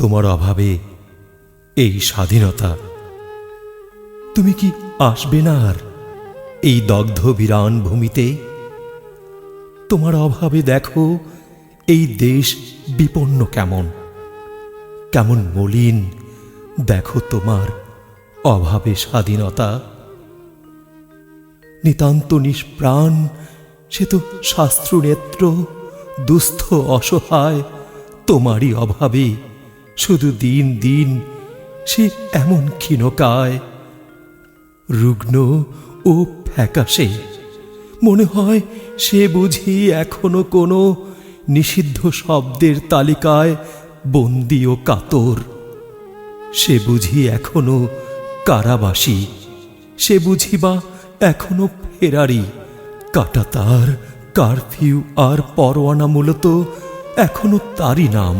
তোমার অভাবে এই স্বাধীনতা। তুমি কি আসবে না আর এই দগ্ধ বিরান ভূমিতে? তোমার অভাবে দেখো এই দেশ বিপন্ন কেমন। কেমন মলিন দেখো তোমার অভাবে স্বাধীনতা। নিতান্ত নিষ্প্রাণ সে তো শাস্ত্র নেত্র দুস্থ, অসহায় তোমারই অভাবে। শুধু দিন দিন সে এমন ক্ষীণকায়, রুগ্ন ও ফ্যাকাশে। মনে হয় সে বুঝি এখনও কোনো নিষিদ্ধ শব্দের তালিকায় বন্দি ও কাতর। সে বুঝি এখনও কারাবাসী, সে বুঝি বা এখনও ফেরারি। কাটাতার, কারফিউ আর পরোয়ানা মূলত এখনও তারই নাম।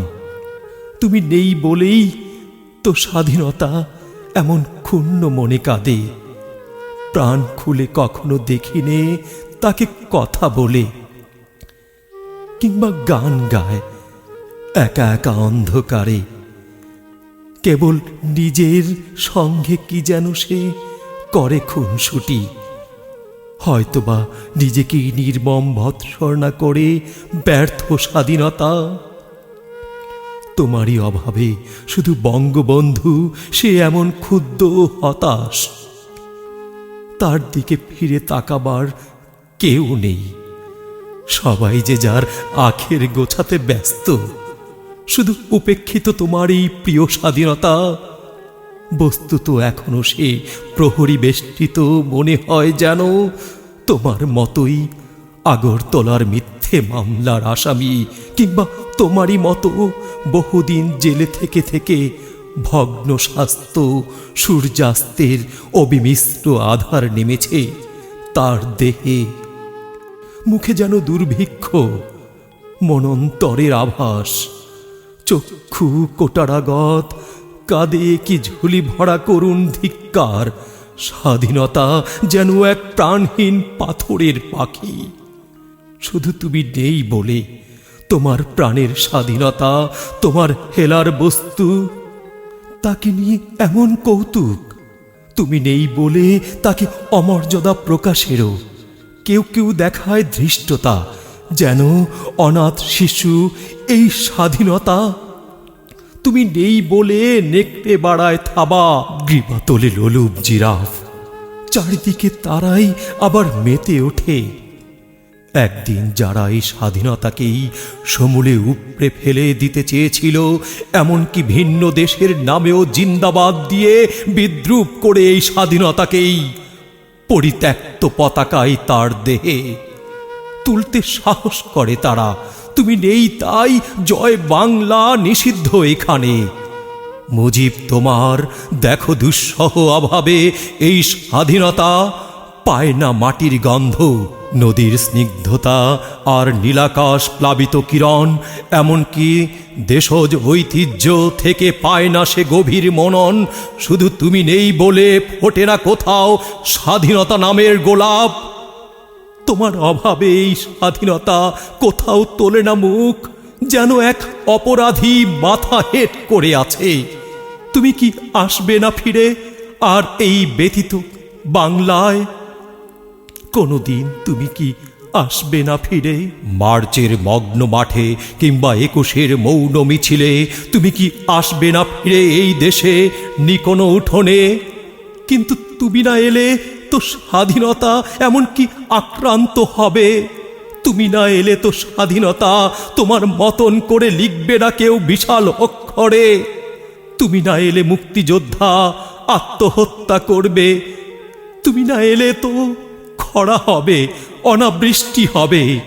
তুমি নেই বলেই তো স্বাধীনতা এমন ক্ষুণ্ণ মনে কাঁদে। প্রাণ খুলে কখনো দেখিনে তাকে কথা বলে। কিংবা গান গায়, একা একা অন্ধকারে। কেবল নিজের সঙ্গে কি যেন সে করে খুনসুটি। হয়তোবা নিজেকেই নির্মম ভৎসর্ণা করে ব্যর্থ স্বাধীনতা তোমারই অভাবে শুধু বঙ্গবন্ধু, সে এমন ক্ষুদ্র হতাশ। তার দিকে ফিরে তাকাবার কেউ নেই। সবাই যে যার আখের গোছাতে ব্যস্ত, শুধু উপেক্ষিত তোমার এই প্রিয় স্বাধীনতা। বস্তুত এখনও সে প্রহরী বেষ্টিত মনে হয় যেন তোমার মতোই আগরতলার মিথ্যে মামলার আসামি কিংবা তোমারই মতো বহুদিন জেলে থেকে থেকে ভগ্ন স্বাস্থ্য, সূর্যাস্তের অবিমিশ্র আধার নেমেছে তার দেহে। মুখে যেন দুর্ভিক্ষ, মনন্তরের আভাস। চক্ষু কোটারাগত কাঁদে কি ঝুলি ভরা করুণ ধিক্কার, স্বাধীনতা যেন এক প্রাণহীন পাথরের পাখি। শুধু তুমি নেই বলে। তোমার প্রাণের স্বাধীনতা, তোমার হেলার বস্তু। তাকে নিয়ে এমন কৌতুক। তুমি নেই বলে তাকে অমর্যাদা প্রকাশেরও। কেউ কেউ দেখায় ধৃষ্টতা, যেন অনাথ শিশু এই স্বাধীনতা। তুমি নেই বলে নেকড়ে বাড়ায় থাবা, গ্রীবা তোলে লোলুপ জিরাফ। চারিদিকে তারাই আবার মেতে ওঠে। একদিন যারা এই স্বাধীনতাকেই সমূলে উপড়ে ফেলে দিতে চেয়েছিল, এমনকি ভিন্ন দেশের নামেও জিন্দাবাদ দিয়ে বিদ্রুপ করে এই স্বাধীনতাকেই পরিত্যক্ত পতাকায় তার দেহে তুলতে সাহস করে তারা। তুমি নেই তাই, জয় বাংলা নিষিদ্ধ এখানে। মুজিব তোমার, দেখো দুঃসহ অভাবে এই স্বাধীনতা পায় না মাটির গন্ধ। নদীর স্নিগ্ধতা আর নীলাকাশ প্লাবিত কিরণ, এমনকি দেশজ ঐতিহ্য থেকে পায় না সে গভীর মনন। শুধু তুমি নেই বলে ফোটে না কোথাও স্বাধীনতা নামের গোলাপ। তোমার অভাবে এই স্বাধীনতা কোথাও তোলে না মুখ, যেন এক অপরাধী মাথা হেট করে আছে। তুমি কি আসবে না ফিরে? আর এই ব্যথিত বাংলায় কোনোদিন তুমি কি আসবে না ফিরে? মার্চের মগ্ন মাঠে কিংবা একুশের মৌন মিছিলে তুমি কি আসবে না ফিরে এই দেশে নিকোনো উঠোনে? কিন্তু তুমি না এলে তো স্বাধীনতা এমনকি আক্রান্ত হবে? তুমি না এলে তো স্বাধীনতা তোমার মতন করে লিখবে না কেউ বিশাল অক্ষরে। তুমি না এলে মুক্তিযোদ্ধা আত্মহত্যা করবে। তুমি না এলে তো খরা হবে, অনাবৃষ্টি হবে।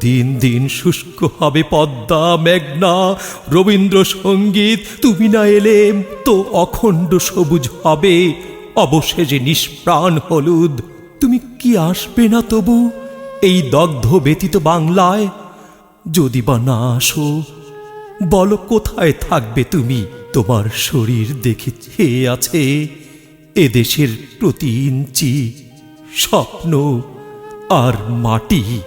দিন দিন শুষ্ক হবে পদ্মা, মেঘনা, রবীন্দ্রসঙ্গীত। তুমি না এলে তো অখণ্ড সবুজ হবে। অবশেষে নিষ্প্রাণ হলুদ। তুমি কি আসবে না তবু? এই দগ্ধ ব্যতীত বাংলায়। যদি বা না আসো, বলো কোথায় থাকবে তুমি? তোমার শরীর দেখে চেয়ে আছে এদেশের প্রতি ইঞ্চি। স্বপ্ন আর মাটি।